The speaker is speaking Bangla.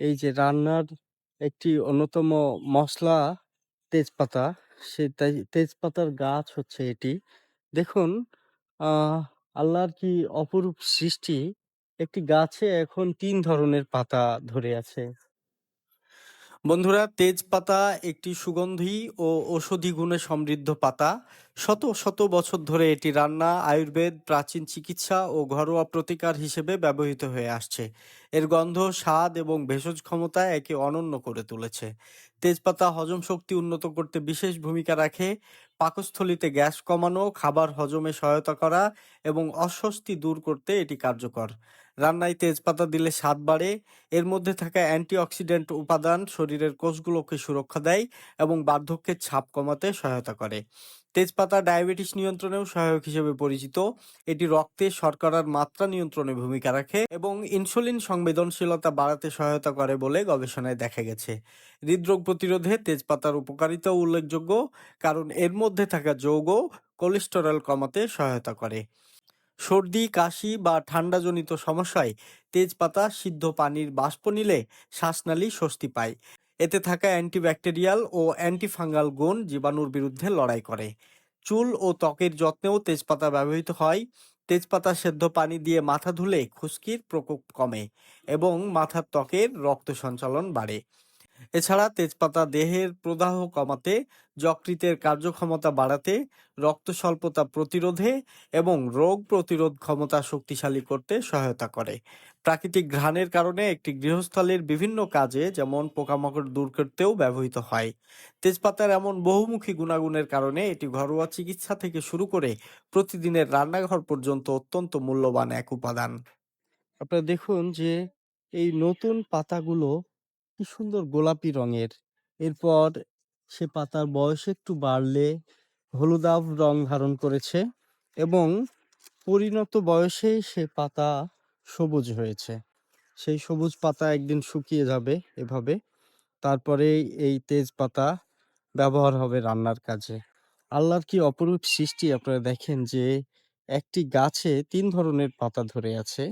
এই যে রান্নার একটি অন্যতম মশলা তেজপাতা। সে তেজপাতার গাছ হচ্ছে এটি। দেখুন আল্লাহর কি অপরূপ সৃষ্টি! একটি গাছে এখন তিন ধরনের পাতা ধরে আছে। বন্ধুরা তেজপাতা একটি সুগন্ধি ও ঔষধি গুণে সমৃদ্ধ পাতা। শত, শত বছর ধরে এটি রান্না, আয়ুর্বেদ, প্রাচীন চিকিৎসা ও ঘরোয়া প্রতিকার হিসেবে ব্যবহৃত হয়ে আসছে। এর গন্ধ, স্বাদ এবং ভেষজ ক্ষমতা একে অনন্য করে তুলেছে। তেজপাতা হজম শক্তি উন্নত করতে বিশেষ ভূমিকা রাখে। পাকস্থলীতে গ্যাস কমানো, খাবার হজমে সহায়তা করা এবং অস্বস্তি দূর করতে এটি কার্যকর। রান্নায় তেজপাতা দিলে স্বাদ বাড়ে। এর মধ্যে থাকা অ্যান্টিঅক্সিডেন্ট উপাদান শরীরের কোষগুলোকে সুরক্ষা দেয় এবং বার্ধক্যের ছাপ কমাতে সহায়তা করে। তেজপাতা ডায়াবেটিস নিয়ন্ত্রণেও সহায়ক হিসেবে পরিচিত। এটি রক্তে শর্করার মাত্রা নিয়ন্ত্রণে ভূমিকা রাখে এবং ইনসুলিন সংবেদনশীলতা বাড়াতে সহায়তা করে বলে গবেষণায় দেখা গেছে। হৃদরোগ প্রতিরোধে তেজপাতার উপকারিতাও উল্লেখযোগ্য, কারণ এর মধ্যে থাকা যৌগ, কোলেস্টেরল কমাতে সহায়তা করে। সর্দি, কাশি বা ঠান্ডাজনিত সমস্যায় তেজপাতা সিদ্ধ পানির বাষ্প নিলে শ্বাসনালী স্বস্তি পায়। এতে থাকা অ্যান্টিব্যাকটেরিয়াল ও অ্যান্টিফাঙ্গাল গুণ জীবাণুর বিরুদ্ধে লড়াই করে। চুল ও ত্বকের যত্নেও তেজপাতা ব্যবহৃত হয়। তেজপাতা সেদ্ধ পানি দিয়ে মাথা ধুলে খুশকির প্রকোপ কমে এবং মাথার ত্বকের রক্ত সঞ্চালন বাড়ে। এছাড়া তেজপাতা দেহের প্রদাহ কমাতে, যকৃতের কার্যক্ষমতা বাড়াতে, রক্ত স্বল্পতা প্রতিরোধে এবং রোগ প্রতিরোধ ক্ষমতা শক্তিশালী করতে সহায়তা করে। প্রাকৃতিক ঘ্রাণের কারণে একটি গৃহস্থালির বিভিন্ন কাজে যেমন পোকামাকড় দূর করতেও ব্যবহৃত হয়। তেজপাতার এমন বহুমুখী গুণাগুণের কারণে এটি ঘরোয়া চিকিৎসা থেকে শুরু করে প্রতিদিনের রান্নাঘর পর্যন্ত অত্যন্ত মূল্যবান এক উপাদান। আপনারা দেখুন যে এই নতুন পাতাগুলো কি সুন্দর গোলাপি রঙের। এরপর সে পাতার বয়স একটু বাড়লে হলুদাভ রং ধারণ করেছে এবং পরিণত বয়সে সে পাতা সবুজ হয়েছে। সেই সবুজ পাতা একদিন শুকিয়ে যাবে এভাবে। তারপরে এই তেজপাতা ব্যবহার হবে রান্নার কাজে। আল্লাহর কি অপরূপ সৃষ্টি আপনারা দেখেন যে একটি গাছে তিন ধরনের পাতা ধরে আছে।